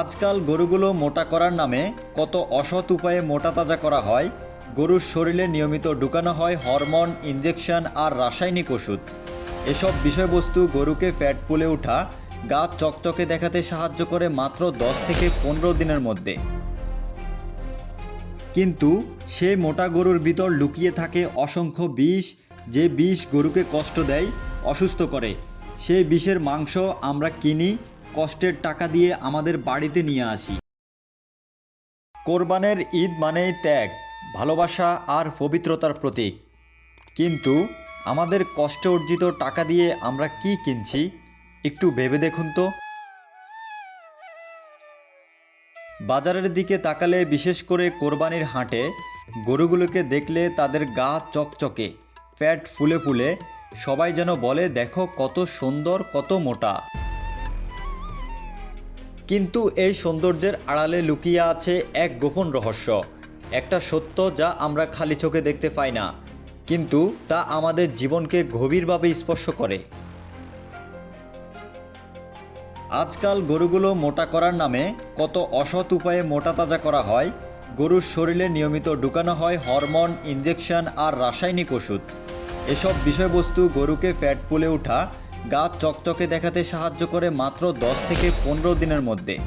আজকাল গরুগুলো মোটা করার নামে কত অসৎ উপায়ে মোটা তাজা করা হয়, গরুর শরীরে নিয়মিত ঢুকানো হয় হরমোন, ইনজেকশন আর রাসায়নিক ওষুধ। এসব বিষয়বস্তু গরুকে ফ্যাট পুলে ওঠা, গা চকচকে দেখাতে সাহায্য করে মাত্র দশ থেকে পনেরো দিনের মধ্যে। কিন্তু সেই মোটা গরুর ভিতর লুকিয়ে থাকে অসংখ্য বিষ, যে বিষ গরুকে কষ্ট দেয়, অসুস্থ করে। সেই বিষের মাংস আমরা কিনি কষ্টের টাকা দিয়ে আমাদের বাড়িতে নিয়ে আসি। কোরবানের ঈদ মানেই ত্যাগ, ভালোবাসা আর পবিত্রতার প্রতীক। কিন্তু আমাদের কষ্টে অর্জিত টাকা দিয়ে আমরা কি কিনছি, একটু ভেবে দেখুন তো। বাজারের দিকে তাকালে বিশেষ করে কোরবানির হাটে গরুগুলোকে দেখলে তাদের গা চকচকে ফ্যাট ফুলে ফুলে, সবাই যেন বলে, দেখো কত সুন্দর, কত মোটা। কিন্তু এই সৌন্দর্যের আড়ালে লুকিয়ে আছে এক গোপন রহস্য। একটা সত্য যা আমরা খালি চোখে দেখতে পাই না, কিন্তু তা আমাদের জীবনকে গভীরভাবে স্পর্শ করে। আজকাল গরুগুলো মোটা করার নামে কত অসৎ উপায়ে মোটা তাজা করা হয়, গরুর শরীরে নিয়মিত ঢুকানো হয় হরমোন, ইনজেকশন আর রাসায়নিক ওষুধ। এসব বিষয়বস্তু গরুকে ফ্যাট পুলে ওঠা গা চকচকে দেখাতে সাহায্য করে মাত্র দশ থেকে পনেরো দিনের মধ্যে।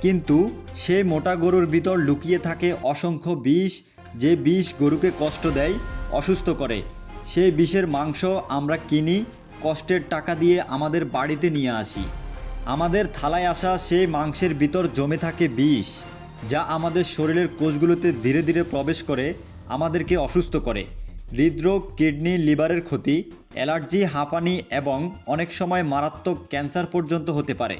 কিন্তু সে মোটা গরুর ভিতর লুকিয়ে থাকে অসংখ্য বিষ। যে বিষ গরুকে কষ্ট দেয়, অসুস্থ করে। সেই বিষের মাংস আমরা কিনি, কষ্টের টাকা দিয়ে আমাদের বাড়িতে নিয়ে আসি। আমাদের থালায় আসা সেই মাংসের ভিতর জমে থাকে বিষ, যা আমাদের শরীরের কোষগুলোতে ধীরে ধীরে প্রবেশ করে, আমাদেরকে অসুস্থ করে। হৃদরোগ, কিডনি, লিভারের ক্ষতি, অ্যালার্জি, হাঁপানি এবং অনেক সময় মারাত্মক ক্যান্সার পর্যন্ত হতে পারে।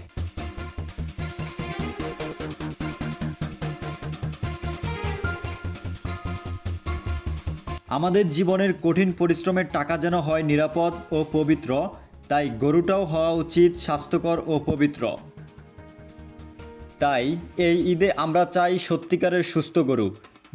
আমাদের জীবনের কঠিন পরিশ্রমের টাকা যেন হয় নিরাপদ ও পবিত্র, তাই গরুটাও হওয়া উচিত স্বাস্থ্যকর ও পবিত্র। তাই এই ঈদে আমরা চাই সত্যিকারের সুস্থ গরু,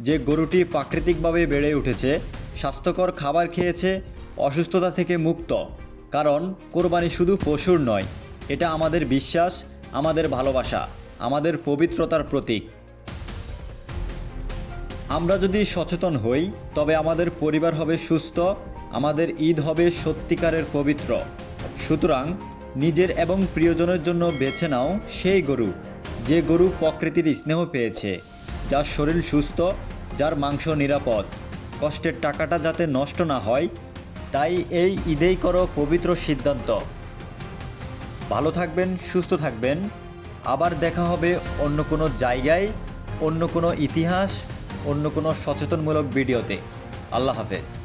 যে গরুটি প্রাকৃতিকভাবে বেড়ে উঠেছে স্বাস্থ্যকর খাবার খেয়েছে, অসুস্থতা থেকে মুক্ত। কারণ, কোরবানি শুধু পশুর নয়, এটা আমাদের বিশ্বাস, আমাদের ভালোবাসা, আমাদের পবিত্রতার প্রতীক। আমরা যদি সচেতন হই, তবে আমাদের পরিবার হবে সুস্থ, আমাদের ঈদ হবে সত্যিকারের পবিত্র। সুতরাং, নিজের এবং প্রিয়জনের জন্য বেছে নাও সেই গরু, যে গরু প্রকৃতির স্নেহ পেয়েছে, যার শরীর সুস্থ, যার মাংস নিরাপদ। কষ্টের টাকাটা যাতে নষ্ট না হয়, তাই এই ঈদেই করো পবিত্র সিদ্ধান্ত। ভালো থাকবেন, সুস্থ থাকবেন। আবার দেখা হবে অন্য কোনো জায়গায়, অন্য কোনো ইতিহাস, অন্য কোনো সচেতনমূলক ভিডিওতে। আল্লাহ হাফেজ।